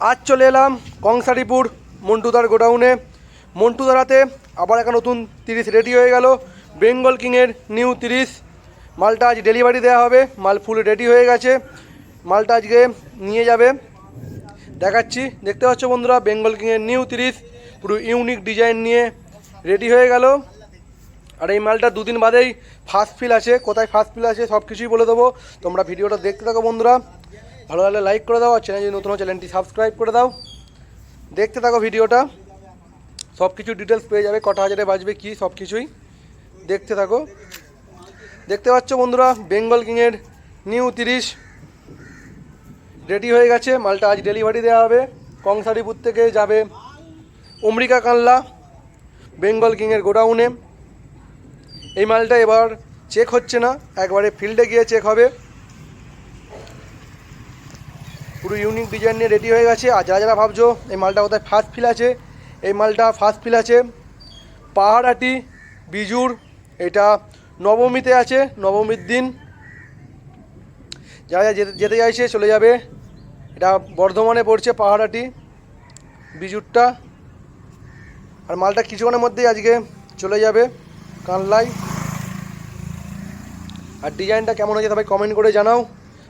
আজ চলে এলাম কংসারিপুর মন্টুদার গোডাউনে। মন্টুদারাতে আবার একটা নতুন তিরিশ রেডি হয়ে গেল। বেঙ্গল কিংয়ের নিউ তিরিশ। মালটা আজ ডেলিভারি দেওয়া হবে। মাল ফুল রেডি হয়ে গেছে। মালটা আজকে নিয়ে যাবে। দেখাচ্ছি। দেখতে পাচ্ছ বন্ধুরা, বেঙ্গল কিংয়ের নিউ তিরিশ। পুরো ইউনিক ডিজাইন নিয়ে রেডি হয়ে গেল। আর এই মালটা দুদিন বাদেই ফার্স্ট ফিল আছে। কোথায় ফার্স্ট ফিল আছে সব কিছুই বলে দেবো। তোমরা ভিডিওটা দেখতে থাকো বন্ধুরা। ভালো লাগলে লাইক করে দাও, আর চ্যানেল যদি নতুন চ্যানেলটি সাবস্ক্রাইব করে দাও। দেখতে থাকো ভিডিওটা। সব কিছু ডিটেলস পেয়ে যাবে, কটা হাজারে বাজবে, কি সব কিছুই দেখতে থাকো। দেখতে পাচ্ছ বন্ধুরা বেঙ্গল কিংয়ের নিউ তিরিশ। রেডি হয়ে গেছে, মালটা আজ ডেলিভারি দেওয়া হবে। কংসারিপুর থেকে যাবে অমরিকা কানলা বেঙ্গল কিংয়ের গোডাউনে। এই মালটা এবার চেক হচ্ছে না, একবারে ফিল্ডে গিয়ে চেক হবে। পুরো ইউনিক ডিজাইন নিয়ে রেডি হয়ে গেছে। আর যারা যারা ভাবছ এই মালটা কোথায় ফার্স্ট ফিল আছে, এই মালটা ফার্স্ট ফিল আছে পাহাড়াটি, বিজুর। এটা নবমীতে আছে, নবমীর দিন। যারা যেতে যেতে চাইছে চলে যাবে। এটা বর্ধমানে পড়ছে পাহাড়াটি, বিজুরটা। আর মালটা কিছুক্ষণের মধ্যেই আজকে চলে যাবে কানলাই আর ডিজাইনটা কেমন হয়েছে সবাই কমেন্ট করে জানাও।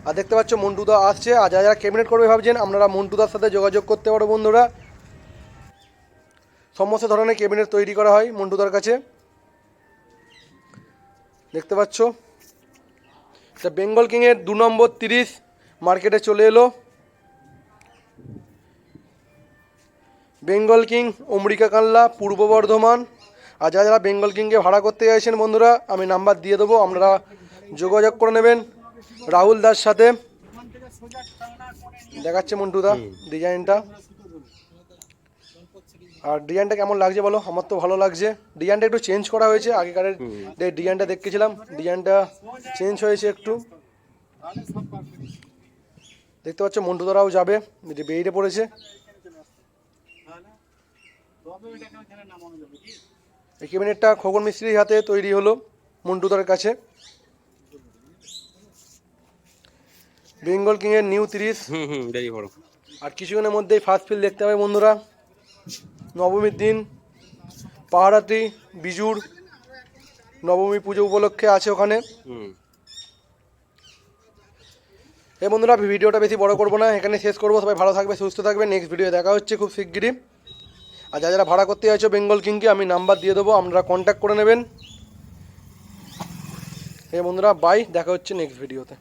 আর দেখতে পাচ্ছ, মন্টুদা আসছে। আর যারা যারা ক্যাবিনেট করবে ভাবছেন, আপনারা মন্টুদার সাথে যোগাযোগ করতে পারো বন্ধুরা। সমস্ত ধরনের ক্যাবিনেট তৈরি করা হয় মন্টুদার কাছে। দেখতে পাচ্ছ এটা বেঙ্গল কিংয়ের দু নম্বর তিরিশ মার্কেটে চলে এলো। বেঙ্গল কিং অমরিকা কানলা, পূর্ব বর্ধমান। আর যারা যারা বেঙ্গল কিংকে ভাড়া করতে চাইছেন বন্ধুরা, আমি নাম্বার দিয়ে দেবো, আপনারা যোগাযোগ করে নেবেন। রাহুল দাস সাথে। দেখাচ্ছে মন্টুদা ডিজাইনটা। আর ডিজাইনটা কেমন লাগছে বলো? আমার তো ভালো লাগছে। ডিজাইনটা একটু চেঞ্জ করা হয়েছে। আগেকারের যে ডিজাইনটা দেখেছিলাম। ডিজাইনটা চেঞ্জ হয়েছে একটু। দেখতে পাচ্ছ মন্টুদারাও যাবে। বেরিয়ে পড়েছে। এই ক্যাবিনেটটা খোকন মিস্ত্রির হাতে তৈরি হলো মন্টুদার কাছে। বেঙ্গল কিংয়ের নিউ তিরিশ। হুম হুম আর কিছুক্ষণের মধ্যেই ফার্স্ট ফিল দেখতে হবে বন্ধুরা। নবমীর দিন পাহাড়াতি বিজুর নবমী পুজো উপলক্ষে আছে ওখানে। হুম। এই বন্ধুরা ভিডিওটা বেশি বড় করব না এখানে শেষ করব। সবাই ভালো থাকবে সুস্থ থাকবে। নেক্সট ভিডিও দেখা হচ্ছে খুব শিগগিরই। আর যা যারা ভাড়া করতে চাইছো বেঙ্গল কিংকে আমি নাম্বার দিয়ে দেবো আপনারা কন্ট্যাক্ট করে নেবেন। এই বন্ধুরা বাই দেখা হচ্ছে নেক্সট ভিডিওতে